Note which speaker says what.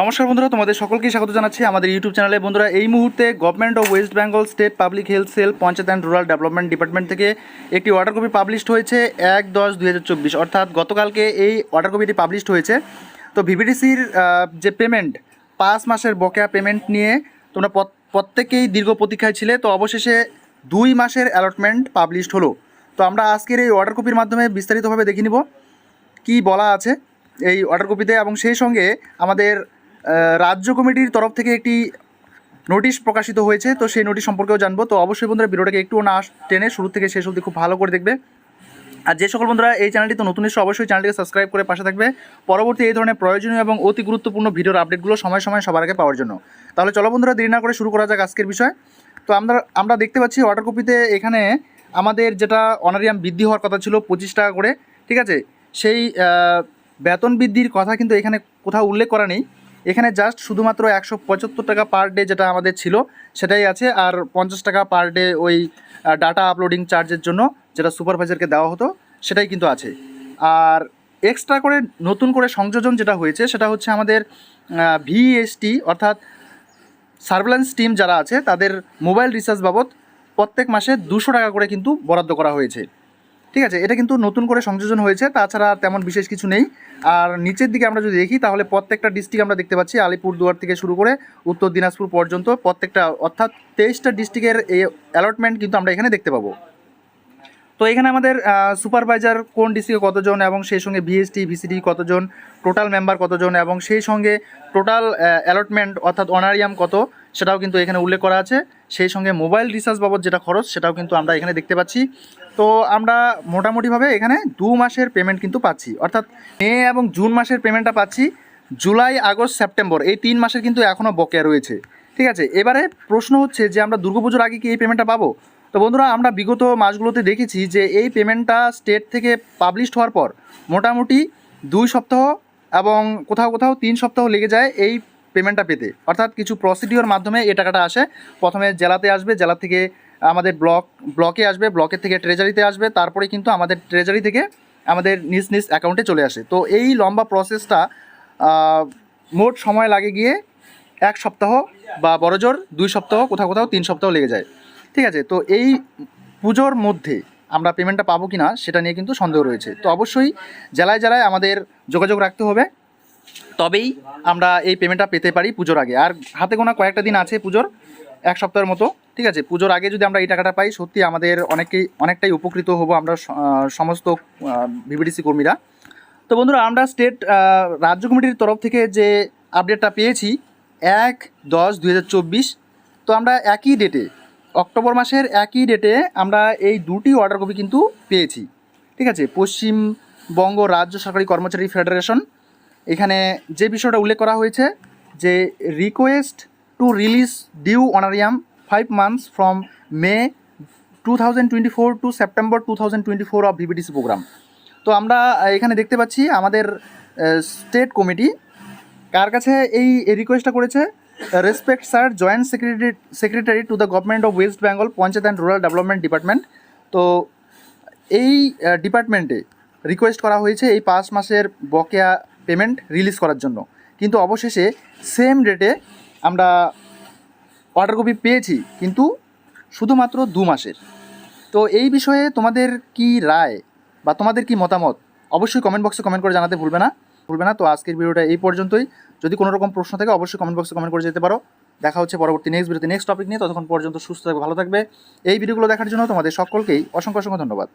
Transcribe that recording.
Speaker 1: নমস্কার বন্ধুরা, তোমাদের সকলকে স্বাগত জানাচ্ছি আমাদের ইউটিউব চ্যানেলে বন্ধুরা, এই মুহূর্তে government of West Bengal state public health cell panchayat and rural development department থেকে একটি অর্ডার কপি পাবলিশড হয়েছে এক দশ দুই অর্থাৎ গতকালকে এই অর্ডার কপিটি পাবলিশড হয়েছে। তো ভিভিডিসির যে পেমেন্ট পাঁচ মাসের বকেয়া পেমেন্ট নিয়ে তোমরা প্রত্যেকেই দীর্ঘ প্রতীক্ষায় ছিলে, তো অবশেষে দুই মাসের অ্যালটমেন্ট পাবলিশড হলো। তো আমরা আজকের এই অর্ডার কপির মাধ্যমে বিস্তারিতভাবে দেখে নিব। কি বলা আছে এই অর্ডার কপিতে এবং সেই সঙ্গে আমাদের রাজ্য কমিটির তরফ থেকে একটি নোটিশ প্রকাশিত হয়েছে, তো সেই নোটিশ সম্পর্কেও জানব। তো অবশ্যই বন্ধুরা ভিডিওটাকে একটু না টেনে শুরু থেকে শেষ অবধি খুব ভালো করে দেখবে। আর যে সকল বন্ধুরা এই চ্যানেলটি তো নতুন এসে অবশ্যই চ্যানেলটিকে সাবস্ক্রাইব করে পাশে থাকবে। পরবর্তী এই ধরনের প্রয়োজনীয় এবং অতি গুরুত্বপূর্ণ ভিডিওর আপডেটগুলো সময় সময় সবার আগে পাওয়ার জন্য। তাহলে চলো বন্ধুরা, দেরি না করে শুরু করা যাক আজকের বিষয়। তো আমরা আমরা দেখতে পাচ্ছি অর্ডার কপিতে এখানে আমাদের যেটা অনারিয়াম বৃদ্ধি হওয়ার কথা ছিল পঁচিশ টাকা করে, ঠিক আছে? সেই বেতন বৃদ্ধির কথা কিন্তু এখানে কোথাও উল্লেখ করা নেই। এখানে জাস্ট শুধুমাত্র একশো পঁচাত্তর টাকা পার ডে যেটা আমাদের ছিল, সেটাই আছে। আর পঞ্চাশ টাকা পার ডে ওই ডাটা আপলোডিং চার্জের জন্য যেটা সুপারভাইজারকে দেওয়া হতো, সেটাই কিন্তু আছে। আর এক্সট্রা করে নতুন করে সংযোজন যেটা হয়েছে, সেটা হচ্ছে আমাদের ভিএসটি অর্থাৎ সার্ভেলেন্স টিম যারা আছে, তাদের মোবাইল রিচার্জ বাবদ প্রত্যেক মাসে দুশো টাকা করে কিন্তু বরাদ্দ করা হয়েছে। ঠিক আছে, এটা কিন্তু নতুন করে সংযোজন হয়েছে, তাছাড়া তেমন বিশেষ কিছু নেই। আর নিচের দিকে আমরা যদি দেখি, তাহলে প্রত্যেকটা ডিস্ট্রিক্ট আমরা দেখতে পাচ্ছি, আলিপুরদুয়ার থেকে শুরু করে উত্তর দিনাজপুর পর্যন্ত প্রত্যেকটা, অর্থাৎ তেইশটা ডিস্ট্রিক্টের এই অ্যালটমেন্ট কিন্তু আমরা এখানে দেখতে পাবো। তো এখানে আমাদের সুপারভাইজার কোন ডিস্ট্রিক্টে কতজন এবং সেই সঙ্গে ভিএসটি ভিসিডি কতজন টোটাল মেম্বার কতজন এবং সেই সঙ্গে টোটাল অ্যালটমেন্ট অর্থাৎ অনারিয়াম কত সেটাও কিন্তু এখানে উল্লেখ করা আছে। সেই সঙ্গে মোবাইল রিচার্জ বাবদ যেটা খরচ, সেটাও কিন্তু আমরা এখানে দেখতে পাচ্ছি। তো আমরা মোটামুটিভাবে এখানে দু মাসের পেমেন্ট কিন্তু পাচ্ছি। অর্থাৎ মে এবং জুন মাসের পেমেন্টটা পাচ্ছি। জুলাই, আগস্ট, সেপ্টেম্বর এই তিন মাসের কিন্তু এখনও বকেয়া রয়েছে। ঠিক আছে? এবারে প্রশ্ন হচ্ছে যে আমরা দুর্গাপুজোর আগে কি এই পেমেন্টটা পাবো? তো বন্ধুরা, আমরা বিগত মাসগুলোতে দেখেছি যে এই পেমেন্টটা স্টেট থেকে পাবলিশড হওয়ার পর মোটামুটি দুই সপ্তাহ এবং কোথাও কোথাও তিন সপ্তাহ লেগে যায়। এই পেমেন্টটা পেতে। অর্থাৎ কিছু প্রসিডিওর মাধ্যমে এই টাকাটা আসে। প্রথমে জেলাতে আসবে, জেলা থেকে আমাদের ব্লক ব্লকে আসবে ব্লকের থেকে ট্রেজারিতে আসবে, তারপরে কিন্তু আমাদের ট্রেজারি থেকে আমাদের নিজ নিজ অ্যাকাউন্টে চলে আসে। তো এই লম্বা প্রসেসটা মোট সময় লাগে গিয়ে এক সপ্তাহ বা বড়জোর দুই সপ্তাহ, কোথাও কোথাও তিন সপ্তাহ লেগে যায়। ঠিক আছে? তো এই পুজোর মধ্যে আমরা পেমেন্টটা পাবো কি না সেটা নিয়ে কিন্তু সন্দেহ রয়েছে। তো অবশ্যই জেলায় জেলায় আমাদের যোগাযোগ রাখতে হবে। তবেই আমরা এই পেমেন্টটা পেতে পারি পুজোর আগে। আর হাতে গোনা কয়েকটা দিন আছে পুজোর, এক সপ্তাহের মতো, ঠিক আছে? পুজোর আগে যদি আমরা এই টাকাটা পাই, সত্যি আমাদের অনেকেই অনেকটাই উপকৃত হব আমরা সমস্ত ভিভিডিসি কর্মীরা। তো বন্ধুরা, আমরা স্টেট রাজ্য কমিটির তরফ থেকে যে আপডেটটা পেয়েছি, এক দশ দুই তো আমরা একই ডেটে অক্টোবর মাসের একই ডেটে আমরা এই দুটি অর্ডার কপি কিন্তু পেয়েছি, ঠিক আছে? পশ্চিমবঙ্গ রাজ্য সরকারি কর্মচারী ফেডারেশন এখানে যে বিষয়টা উল্লেখ করা হয়েছে যে request to release due honorarium five months from May two thousand twenty four to September two thousand twenty four of VVDC program তো আমরা এখানে দেখতে পাচ্ছি আমাদের স্টেট কমিটি কার কাছে এই রিকোয়েস্টটা করেছে? Respect sir joint secretary secretary to the government of West Bengal panchayat and rural development department তো এই ডিপার্টমেন্টে রিকোয়েস্ট করা হয়েছে এই পাঁচ মাসের বকেয়া পেমেন্ট রিলিজ করার জন্য। কিন্তু অবশেষে সেম ডেটে আমরা অর্ডার কপি পেয়েছি, কিন্তু শুধুমাত্র দু মাসের। তো এই বিষয়ে তোমাদের কি রায় বা তোমাদের কি মতামত? অবশ্যই কমেন্ট বক্সে কমেন্ট করে জানাতে ভুলবে না। ভুলবে না, তো আজকের ভিডিওটা এই পর্যন্তই। যদি কোনো রকম প্রশ্ন থাকে, অবশ্যই কমেন্ট বক্সে কমেন্ট করে যেতে পারো। দেখা হচ্ছে পরবর্তী নেক্সট ভিডিওতে নেক্সট টপিক নিয়ে। ততক্ষণ পর্যন্ত সুস্থ থাকবে, ভালো থাকবে। এই ভিডিওগুলো দেখার জন্য তোমাদের সকলকেই অসংখ্য অসংখ্য ধন্যবাদ।